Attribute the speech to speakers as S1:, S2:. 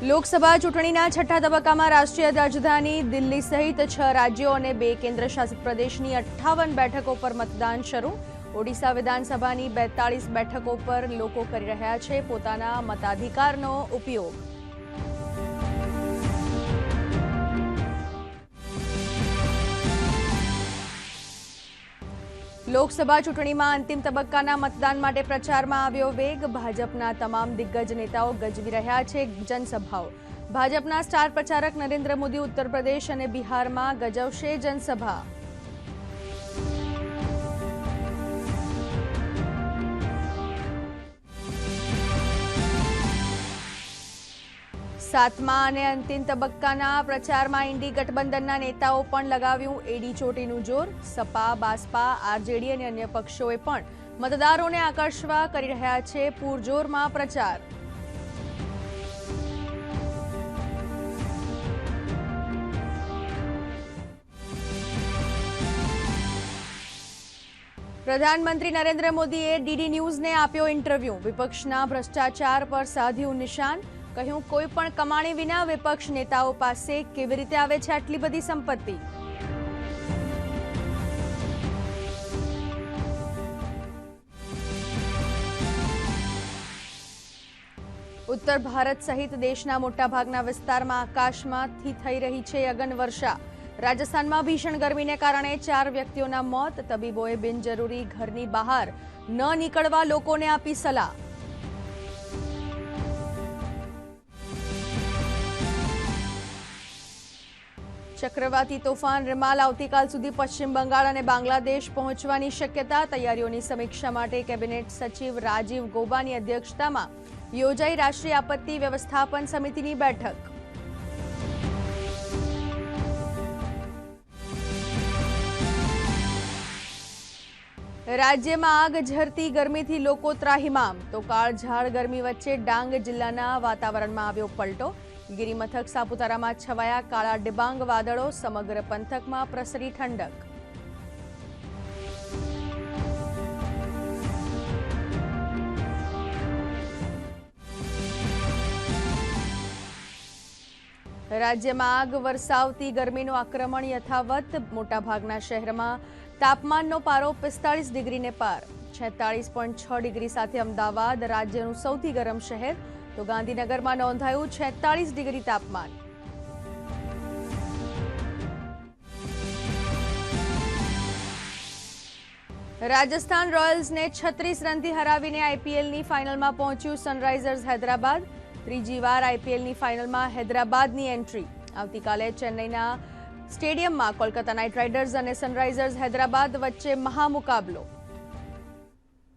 S1: લોકસભા ચૂંટણીના છઠ્ઠા તબક્કામાં રાષ્ટ્રીય રાજધાની દિલ્હી સહિત છ રાજ્યો અને બે કેન્દ્રશાસિત પ્રદેશની અઠ્ઠાવન બેઠકો પર મતદાન શરૂ. ઓડિશા વિધાનસભાની બેતાળીસ બેઠકો પર લોકો કરી રહ્યા છે પોતાના મતાધિકારનો ઉપયોગ. લોકસભા ચૂંટણીમાં અંતિમ તબક્કાના મતદાન માટે પ્રચારમાં આવ્યો વેગ. ભાજપના તમામ દિગ્ગજ નેતાઓ ગજવી રહ્યા છે જનસભાઓ. ભાજપના સ્ટાર પ્રચારક નરેન્દ્ર મોદી ઉત્તર પ્રદેશ અને બિહારમાં ગજવશે જનસભા. સાતમા અને અંતિમ તબક્કાના પ્રચારમાં ઇન્ડી ગઠબંધનના નેતાઓ પણ લગાવ્યું એડી ચોટીનું જોર. સપા, બાસપા, આરજેડી અને અન્ય પક્ષોએ પણ મતદારોને આકર્ષવા કરી રહ્યા છે પૂરજોરમાં પ્રચાર. પ્રધાનમંત્રી નરેન્દ્ર મોદીએ ડીડી ન્યૂઝને આપ્યો ઇન્ટરવ્યૂ. વિપક્ષના ભ્રષ્ટાચાર પર સાધ્યું નિશાન. કહ્યું, કોઈ પણ કમાણી વિના વિપક્ષ નેતાઓ પાસે કેવી રીતે આવે છે આટલી બધી સંપત્તિ? ઉત્તર ભારત સહિત દેશના મોટાભાગના વિસ્તારમાં આકાશમાંથી થઈ રહી છે અગન વર્ષા. રાજસ્થાનમાં ભીષણ ગરમીને કારણે ચાર વ્યક્તિઓના મોત, તબીબોએ બિનજરૂરી ઘરની બહાર ન નીકળવા લોકોને આપી સલાહ. ચક્રવાતી તોફાન રિમાલ આવતીકાલ સુધી પશ્ચિમ બંગાળ અને બાંગ્લાદેશ પહોંચવાની શક્યતા, તૈયારીઓની સમીક્ષા માટે કેબિનેટ સચિવ રાજીવ ગોબાની અધ્યક્ષતામાં યોજાઈ રાષ્ટ્રીય આપત્તિ વ્યવસ્થાપન સમિતિની બેઠક. રાજ્યમાં આગ ઝરતી ગરમીથી લોકો ત્રાહિમામ. તો કાળઝાળ ગરમી વચ્ચે ડાંગ જિલ્લાના વાતાવરણમાં આવ્યો પલટો. ગિરિમથક સાપુતારામાં છવાયા કાળા ડિબાંગ વાદળો, સમગ્ર પંથકમાં પ્રસરી ઠંડક. રાજ્યમાં આગ વરસાવતી ગરમીનું આક્રમણ યથાવત. મોટાભાગના શહેરમાં તાપમાનનો પારો પિસ્તાળીસ ડિગ્રીને પાર. છેતાળીસ પોઈન્ટ છ ડિગ્રી સાથે અમદાવાદ રાજ્યનું સૌથી ગરમ શહેર તો ગાંધીનગરમાં નોંધાયું છેતાળીસ ડિગ્રી તાપમાન. રાજસ્થાન રોયલ્સને છત્રીસ રનથી હરાવીને આઈપીએલની ફાઇનલમાં પહોંચ્યું સનરાઇઝર્સ હૈદરાબાદ. ત્રીજી વાર આઈપીએલની ફાઇનલમાં હૈદરાબાદની એન્ટ્રી. આવતીકાલે ચેન્નઈના સ્ટેડિયમમાં કોલકાતા નાઇટ રાઇડર્સ અને સનરાઇઝર્સ હૈદરાબાદ વચ્ચે મહામુકાબલો.